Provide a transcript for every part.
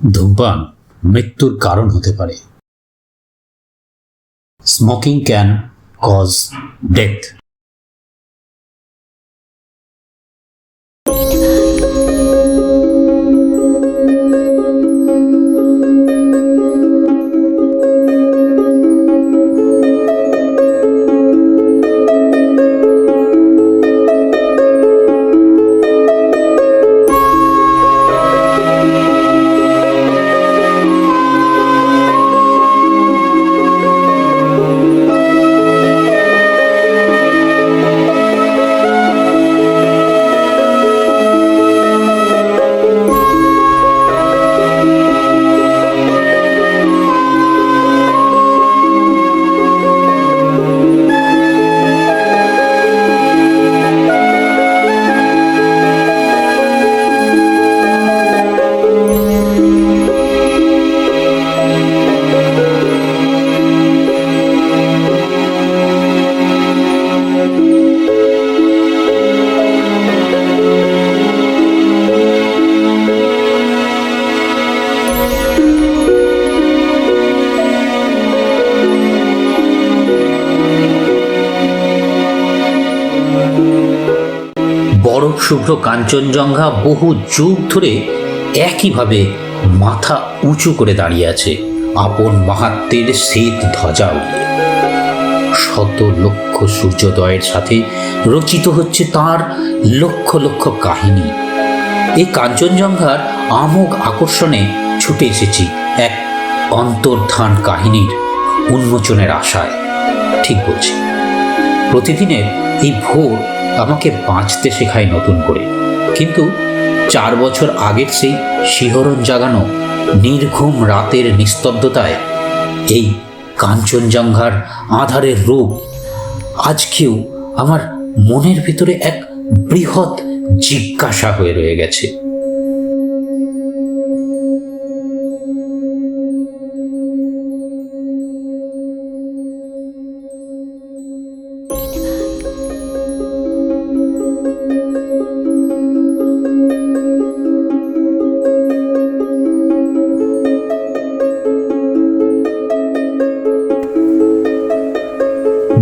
ধূমপান মৃত্যুর কারণ হতে পারে। স্মোকিং ক্যান কজ ডেথ শুভ্র কাঞ্চনজঙ্ঘা বহু যুগ ধরে একইভাবে মাথা উঁচু করে দাঁড়িয়ে আছে, আপন মাহাত্মের শ্বেত ধ্বজা উড়িয়ে শত লক্ষ সূর্যোদয়ের সাথে রচিত হচ্ছে তার লক্ষ লক্ষ কাহিনী। এই কাঞ্চনজঙ্ঘার আমোঘ আকর্ষণে ছুটে এসেছি এক অন্তর্ধান কাহিনীর উন্মোচনের আশায়। ঠিক বলছি, প্রতিদিনের এই ভোর আমাকে বাঁচতে শেখায় নতুন করে। কিন্তু চার বছর আগের সেই শিহরণ জাগানো নির্ঘুম রাতের নিস্তব্ধতায় এই কাঞ্চনজঙ্ঘার আধারের রূপ আজকেও আমার মনের ভিতরে এক বৃহৎ জিজ্ঞাসা হয়ে রয়ে গেছে।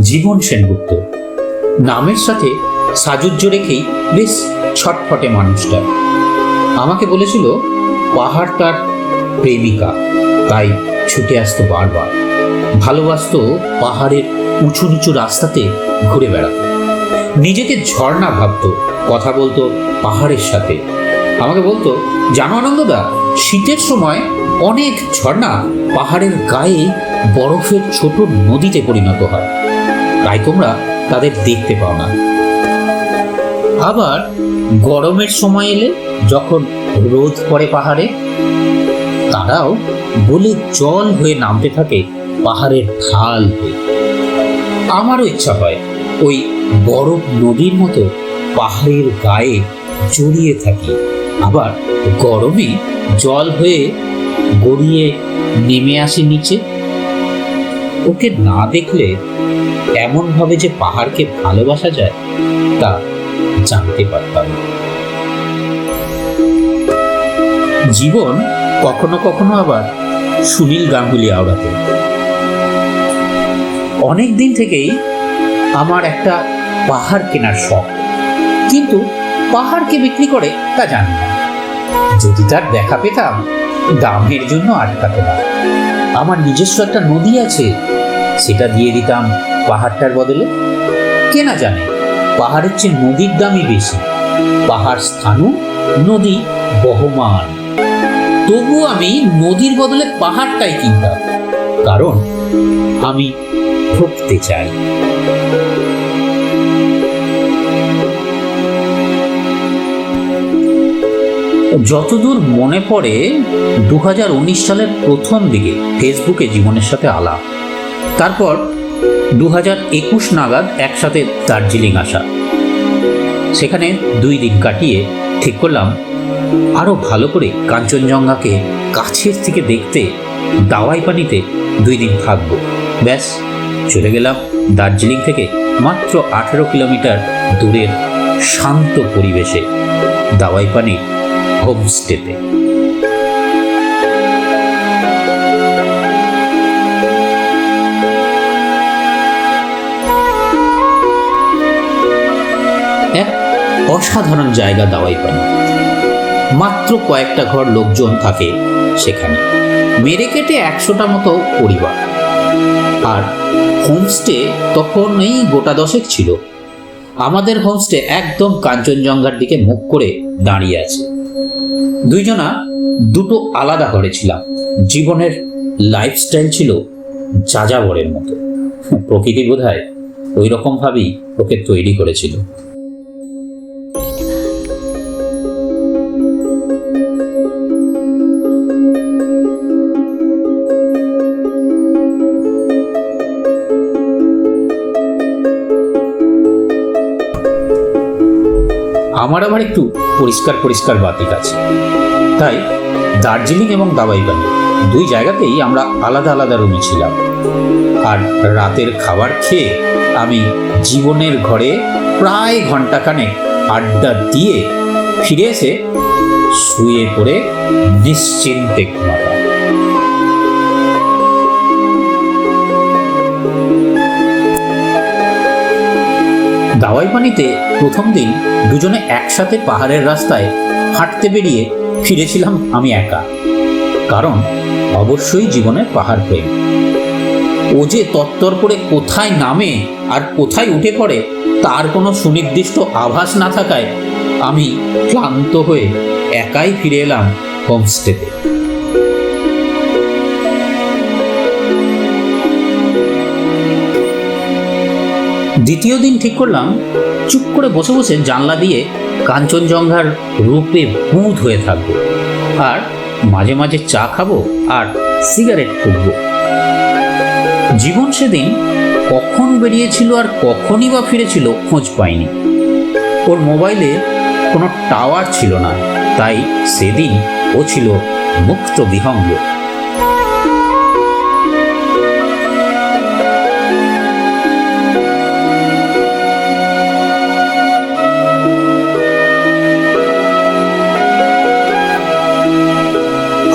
জীবন সেনগুপ্ত। নামের সাথে সাজুজ্য রেখেই বেশ ছটফটে মানুষটা। আমাকে বলেছিল, পাহাড় তার প্রেমিকা, তাই ছুটে আসতো বারবার। ভালোবাসতো পাহাড়ের উঁচু নিচু রাস্তাতে ঘুরে বেড়াতো। নিজেকে ঝর্ণা ভাবতো, কথা বলতো পাহাড়ের সাথে। আমাকে বলতো, জানো আনন্দদা, শীতের সময় অনেক ঝর্ণা পাহাড়ের গায়ে বরফের ছোট নদীতে পরিণত হয়। তাই তোমরা তাদের দেখতে পাও না। আবার গরমের সময় এলে যখন রোদ পড়ে পাহাড়ে, তারাও বলে জল হয়ে নামতে থাকে পাহাড়ের ঢাল হয়ে। আমারও ইচ্ছা হয় ওই বরফ নদীর মতো পাহাড়ের গায়ে জড়িয়ে থাকি। আবার গরমে জল হয়ে গড়িয়ে নেমে আসে নিচে। ওকে না দেখলে এমনভাবে যে পাহাড়কে ভালোবাসা যায়, তা জানতে পারতাম জীবন কখনো কখনো আবার সুনীল গাঙ্গুলি আওড়াতে। অনেক দিন থেকেই আমার একটা পাহাড় কেনার শখ। কিন্তু পাহাড়কে বিক্রি করে তা জানি না। যদি তার দেখা পেতাম দামের জন্য আটকাতো না। আমার নিজস্ব একটা নদী আছে, সেটা দিয়ে দিতাম পাহাড়টার বদলে? কে না জানে? পাহাড়ের চেয়ে নদীর দামই বেশি। পাহাড় স্থানু নদী বহমান। তবু আমি নদীর বদলে পাহাড়টাই কিনতাম। কারণ আমি ঠকতে চাই। যতদূর মনে পড়ে দু হাজার উনিশ সালের প্রথম দিকে ফেসবুকে জীবনের সাথে আলাপ। তারপর দু হাজার একুশ নাগাদ একসাথে দার্জিলিং আসা। সেখানে দুই দিন কাটিয়ে ঠিক করলাম আরও ভালো করে কাঞ্চনজঙ্ঘাকে কাছের থেকে দেখতে দাওয়াই পানিতে দুই দিন থাকব। ব্যাস, চলে গেলাম দার্জিলিং থেকে মাত্র আঠেরো কিলোমিটার দূরের শান্ত পরিবেশে দাওয়াই পানির হোমস্টেতে। অসাধারণ জায়গা দাওয়াই পানি মাত্র কয়েকটা ঘর লোকজন থাকে সেখানে। মেরে কেটে একশোটা মতো পরিবার। আর হোমস্টে তখন এই গোটা দশেক ছিল। আমাদের হোমস্টে একদম কাঞ্চনজঙ্ঘার দিকে মুখ করে দাঁড়িয়ে আছে। দুইজনা দুটো আলাদা ঘরে ছিলাম। জীবনের লাইফস্টাইল ছিল যাযাবরের মতো। প্রকৃতি বোধ হয় ওই রকমভাবেই ওকে তৈরি করেছিল। আমার আবার একটু পরিষ্কার পরিষ্কার বাতিক আছে। তাই দার্জিলিং এবং দাবাইবানি দুই জায়গাতেই আমরা আলাদা আলাদা রুমে ছিলাম। আর রাতের খাবার খেয়ে আমি জীবনের ঘরে প্রায় ঘন্টাখানেক আড্ডা দিয়ে ফিরে এসে শুয়ে পড়ে নিশ্চিন্তে ঘুমাতাম। দাওয়াই পানিতে প্রথম দিন দুজনে একসাথে পাহাড়ের রাস্তায় হাঁটতে বেরিয়ে ফিরেছিলাম আমি একা। কারণ অবশ্যই জীবনের পাহাড় প্রেম। ও যে তত্তর করে কোথায় নামে আর কোথায় উঠে পড়ে তার কোনো সুনির্দিষ্ট আভাস না থাকায় আমি ক্লান্ত হয়ে একাই ফিরে এলাম হোমস্টেতে। দ্বিতীয় দিন ঠিক করলাম, চুপ করে বসে বসে জানলা দিয়ে কাঞ্চনজঙ্ঘার রূপে বুঁদ হয়ে থাকব। আর মাঝে মাঝে চা খাব আর সিগারেট ফুটবো। জীবন সেদিন কখন বেরিয়েছিল আর কখনই বা ফিরেছিল খোঁজ পাইনি। ওর মোবাইলে কোনো টাওয়ার ছিল না, তাই সেদিন ও ছিল মুক্ত বিহঙ্গ।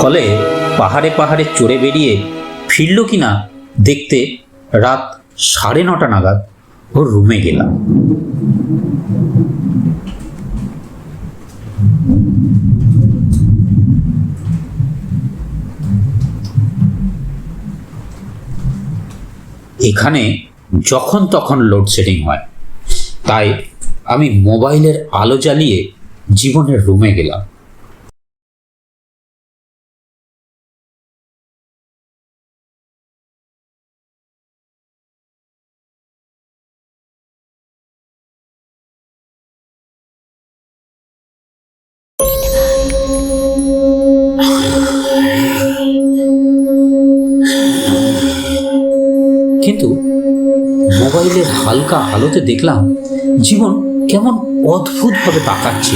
ফলে পাহাড়ে পাহাড়ে চড়ে বেরিয়ে ফিরল কিনা দেখতে রাত সাড়ে নটা নাগাদ ওর রুমে গেলাম। এখানে যখন তখন লোডশেডিং হয়। তাই আমি মোবাইলের আলো জ্বালিয়ে জীবনের রুমে গেলাম। মোবাইলের হালকা আলোতে দেখলাম জীবন কেমন অদ্ভুতভাবে তাকাচ্ছে।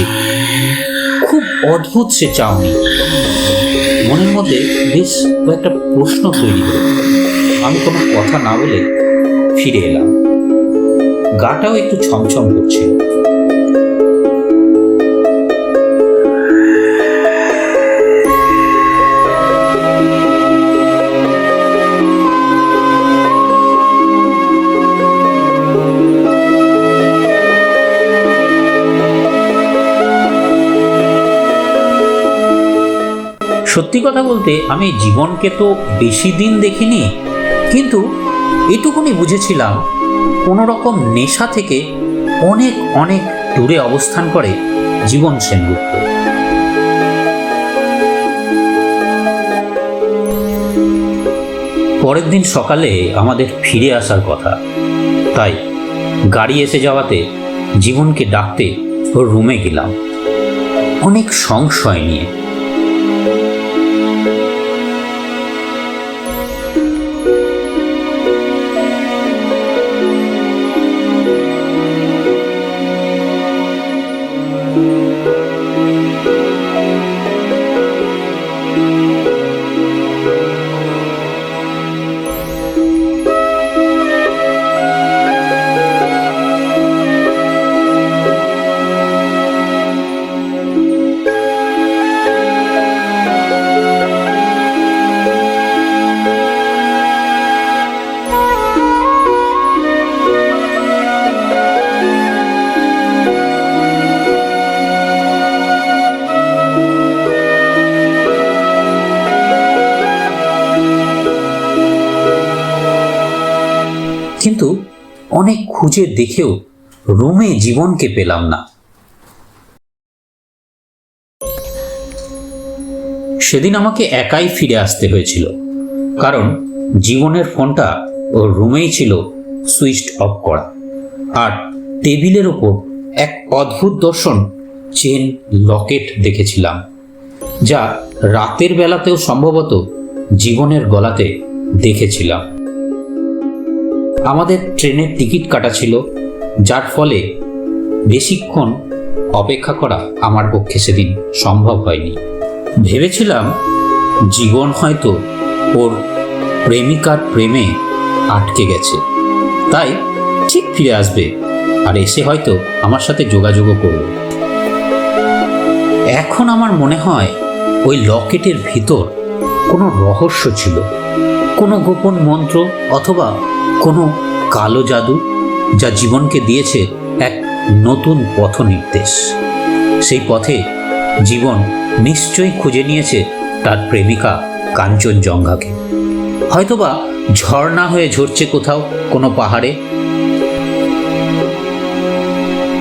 খুব অদ্ভুত সে চাউনি মনের মধ্যে বেশ কয়েকটা প্রশ্ন তৈরি হলো। আমি কোনো কথা না বলে ফিরে এলাম। গাটাও একটু ছমছম করছিল সত্যি কথা বলতে, আমি জীবনকে তো বেশি দিন দেখিনি, কিন্তু এটুকুনি বুঝেছিলাম কোনো রকম নেশা থেকে অনেক অনেক দূরে অবস্থান করে জীবন সেনগুপ্ত। পরের দিন সকালে আমাদের ফিরে আসার কথা। তাই গাড়ি এসে যাওয়াতে জীবনকে ডাকতে ওর রুমে গেলাম। অনেক সংশয় নিয়ে। খুঁজে দেখেও রুমে জীবনকে পেলাম না। সেদিন আমাকে একাই ফিরে আসতে হয়েছিল, কারণ জীবনের ফোনটা ও রুমেই ছিল সুইচ অফ করা, আর টেবিলের ওপর এক অদ্ভুত দর্শন চেন লকেট দেখেছিলাম, যা রাতের বেলাতেও সম্ভবত জীবনের গলাতে দেখেছিলাম। আমাদের ট্রেনের টিকিট কাটা ছিল, যার ফলে বেশিক্ষণ অপেক্ষা করা আমার পক্ষে সেদিন সম্ভব হয়নি। ভেবেছিলাম জীবন হয়তো ওর প্রেমিকার প্রেমে আটকে গেছে। তাই ঠিক ফিরে আসবে আর এসে হয়তো আমার সাথে যোগাযোগও করবে। এখন আমার মনে হয় ওই লকেটের ভিতর কোনো রহস্য ছিল, কোনো গোপন মন্ত্র অথবা কোনো কালো জাদু যা জীবনকে দিয়েছে এক নতুন পথ নির্দেশ সেই পথে জীবন নিশ্চয়ই খুঁজে নিয়েছে তার প্রেমিকা কাঞ্চনজঙ্ঘাকে। হয়তোবা ঝর্ণা হয়ে ঝরছে কোথাও কোনো পাহাড়ে।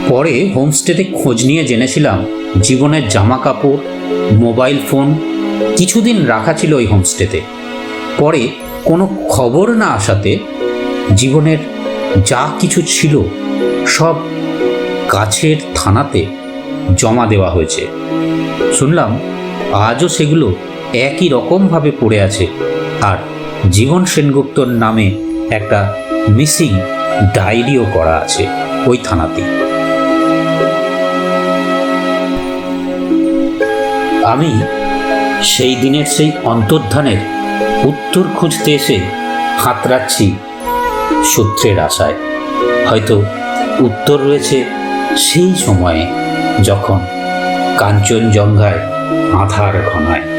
পরে হোমস্টেতে খোঁজ নিয়ে জেনেছিলাম জীবনের জামা কাপড় মোবাইল ফোন কিছুদিন রাখা ছিল ওই হোমস্টেতে। পরে কোনো খবর না আসাতে জীবনের যা কিছু ছিল সব কাছের থানাতে জমা দেওয়া হয়েছে। শুনলাম আজও সেগুলো একই রকমভাবে পড়ে আছে। আর জীবন সেনগুপ্তর নামে একটা মিসিং ডায়েরিও করা আছে ওই থানাতে আমি সেই দিনের সেই অন্তর্ধানের উত্তর খুঁজতে এসে হাতড়াচ্ছি সূত্রের আশায়। হয়তো উত্তর রয়েছে সেই সময়ে যখন কাঞ্চনজঙ্ঘায় আধার ঘনায়।